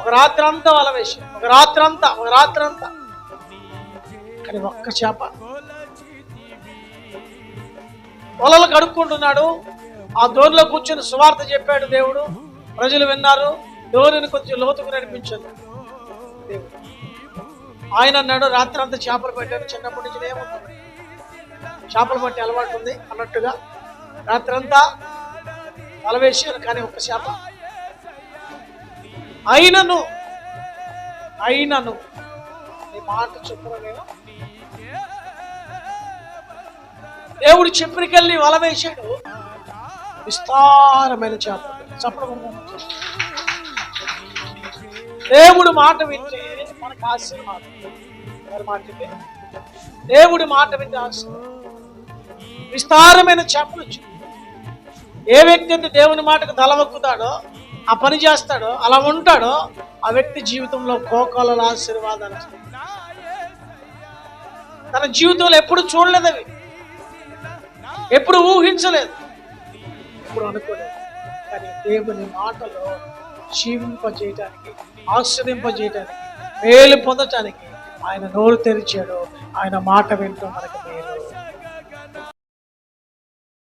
ఒక రాత్రి అంతా వల వేసి ఒక రాత్రి అంతా ఒక రాత్రి అంతా కానీ ఒక్క చేప. వలలు కడుక్కుంటున్నాడు. ఆ దోరిలో కూర్చొని సువార్త చెప్పాడు దేవుడు. ప్రజలు విన్నారు. దోరిని కొంచెం లోతుకు నడిపించదు దేవుడు. ఆయన అన్నాడు రాత్రి అంతా చేపలు పట్టాడు. చిన్నప్పటి నుంచి ఏముంది? చేపలు పట్టి అలవాటు ఉంది అన్నట్టుగా. రాత్రి అంతా వల కానీ ఒక్క చేప. అయినను. అయినను. నీ మాట చెప్పరా నేను. దేవుడు చెప్పరికెళ్ళి వల వేశాడు. విస్తారమైన చేపలు చెప్పడం దేవుడు మాట వింటే మనకు ఆశీర్వాదం. ఎవరి మాట దేవుడి మాట వింటే ఆశీర్వాదం. విస్తారమైన చేపలు ఏ వ్యక్తి అయితే దేవుని మాటకు తలవక్కుతాడో ఆ పని చేస్తాడో అలా ఉంటాడో ఆ వ్యక్తి జీవితంలో కోకోలలో ఆశీర్వాదాలు తన జీవితంలో ఎప్పుడు చూడలేదు అవి. ఎప్పుడు ఊహించలేదు. ఎప్పుడు అనుకోలేదు. కానీ దేవుని మాటలో జీవింపజేయటానికి ఆస్వాదింపజేయటానికి మేలు పొందటానికి ఆయన నోరు తెరిచాడు. ఆయన మాట వింటూ మనకు మేలు